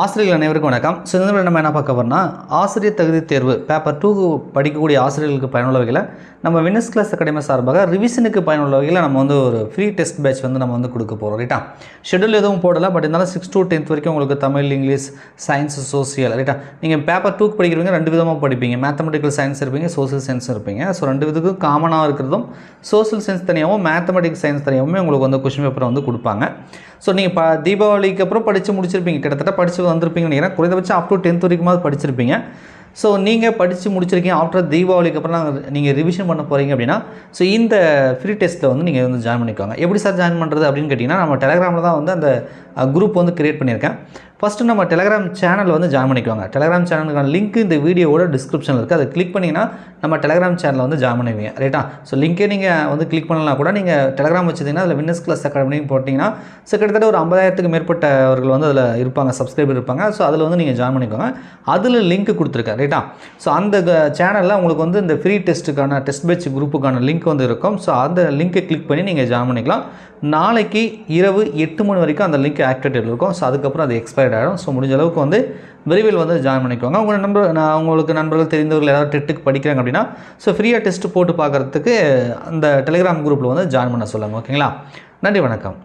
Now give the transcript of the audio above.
ஆசிரியர்கள் அனைவருக்கும் வணக்கம். ஸோ இந்த நம்ம என்ன பார்க்க போறோம்னா ஆசிரியர் தகுதி தேர்வு பேப்பர் டூ படிக்கக்கூடிய ஆசிரியர்களுக்கு பயனுள்ள வகையில் நம்ம வினஸ் கிளாஸ் அகாடமி சார்பாக ரிவிஷனுக்கு பயனுள்ள வகையில் நம்ம வந்து ஒரு ஃப்ரீ டெஸ்ட் பேட்ச் வந்து நம்ம வந்து கொடுக்க போகிறோம் ரைட்டா ஷெட்யூல் எதுவும் போடலை பட் இருந்தாலும் சிக்ஸ் டூ டென்த் வரைக்கும் உங்களுக்கு தமிழ் இங்கிலீஷ் சயின்ஸ் சோசியல் ரைட்டா நீங்கள் பேப்பர் டூக்கு படிக்கிறவங்க ரெண்டு விதமாக படிப்பீங்க. மேத்தமெட்டிக்கல் சயின்ஸ் இருப்பீங்க சோசியல் சயின்ஸ் இருப்பீங்க. ஸோ ரெண்டு விதத்துக்கும் காமனாக இருக்கிறதும் சோசியல் சயின்ஸ் தனியாகவும் மேத்தமெட்டிக்ஸ் சயின்ஸ் தனியாகவும் உங்களுக்கு வந்து கொஷின் பேப்பரை வந்து கொடுப்பாங்க. ஸோ நீங்கள் இப்போ தீபாவளிக்கு அப்புறம் படித்து முடிச்சிருப்பீங்க. கிட்டத்தட்ட படித்து வந்திருப்பீங்கன்னு நினைக்கிறேன். குறைந்தபட்சம் அப் டு டென்த் வரைக்குமாவது படிச்சிருப்பீங்க. ஸோ நீங்கள் படித்து முடிச்சிருக்கீங்க. ஆஃப்டர் தீபாவளிக்கு அப்புறம் நாங்கள் நீங்கள் ரிவிஷன் பண்ண போகிறீங்க அப்படின்னா ஸோ இந்த ஃப்ரீ டெஸ்ட்டில் வந்து நீங்கள் வந்து ஜாயின் பண்ணிக்கோங்க. எப்படி சார் ஜாயின் பண்ணுறது அப்படின்னு கேட்டிங்கன்னா நம்ம டெலகிராமில் தான் வந்து அந்த குரூப் வந்து க்ரியேட் பண்ணியிருக்கேன். ஃபஸ்ட்டு நம்ம டெலகிராம் சேனல் வந்து ஜாயின் பண்ணிக்கோங்க. டெலகிராம் சேனலுக்கான லிங்க் இந்த வீடியோவோட டிஸ்கிரிப்ஷனில் இருக்குது அதை கிளிக் பண்ணிங்கன்னா நம்ம டெலகிராம் சேனலில் வந்து ஜாயின் பண்ணுவீங்க. ரைட்டா ஸோ லிங்கே நீங்கள் வந்து கிளிக் பண்ணலாம் கூட நீங்கள் டெலகிராம் வச்சுருந்தீங்கன்னா அதில் வின்னஸ் கிளாஸ் அகாடமின்னு போட்டிங்கன்னா ஸோ கிட்டத்தட்ட ஒரு ஐம்பதாயிரத்துக்கு மேற்பட்டவர்கள் வந்து அதில் இருப்பாங்க. சப்ஸ்கிரைபர் இருப்பாங்க. ஸோ அதில் வந்து நீங்கள் ஜாயின் பண்ணிக்கோங்க. அதில் லிங்க் கொடுத்துருக்காரு. ரைட்டா ஸோ அந்த சேனலில் உங்களுக்கு வந்து இந்த ஃப்ரீ டெஸ்ட்டுக்கான டெஸ்ட் பேட்ச் குரூப்புக்கான லிங்க் வந்து இருக்கும். ஸோ அந்த லிங்க்கை கிளிக் பண்ணி நீங்கள் ஜாயின் பண்ணிக்கலாம். நாளைக்கு இரவு எட்டு மணி வரைக்கும் அந்த லிங்க் ஆக்டிவேட்டில் இருக்கும். ஸோ அதுக்கப்புறம் அது எக்ஸ்பயர்ட் ஆகிடும் ஸோ முடிஞ்ச அளவுக்கு வந்து விரைவில் வந்து ஜாயின் பண்ணிக்கோங்க. உங்கள் நண்பர் நான் உங்களுக்கு நண்பர்கள் தெரிந்தவர்கள் ஏதாவது டெட்டுக்கு படிக்கிறாங்க அப்படின்னா ஸோ ஃப்ரீயாக டெஸ்ட் போட்டு பார்க்குறதுக்கு அந்த டெலிகிராம் குரூப்பில் வந்து ஜாயின் பண்ண சொல்லுங்கள் ஓகேங்களா நன்றி வணக்கம்.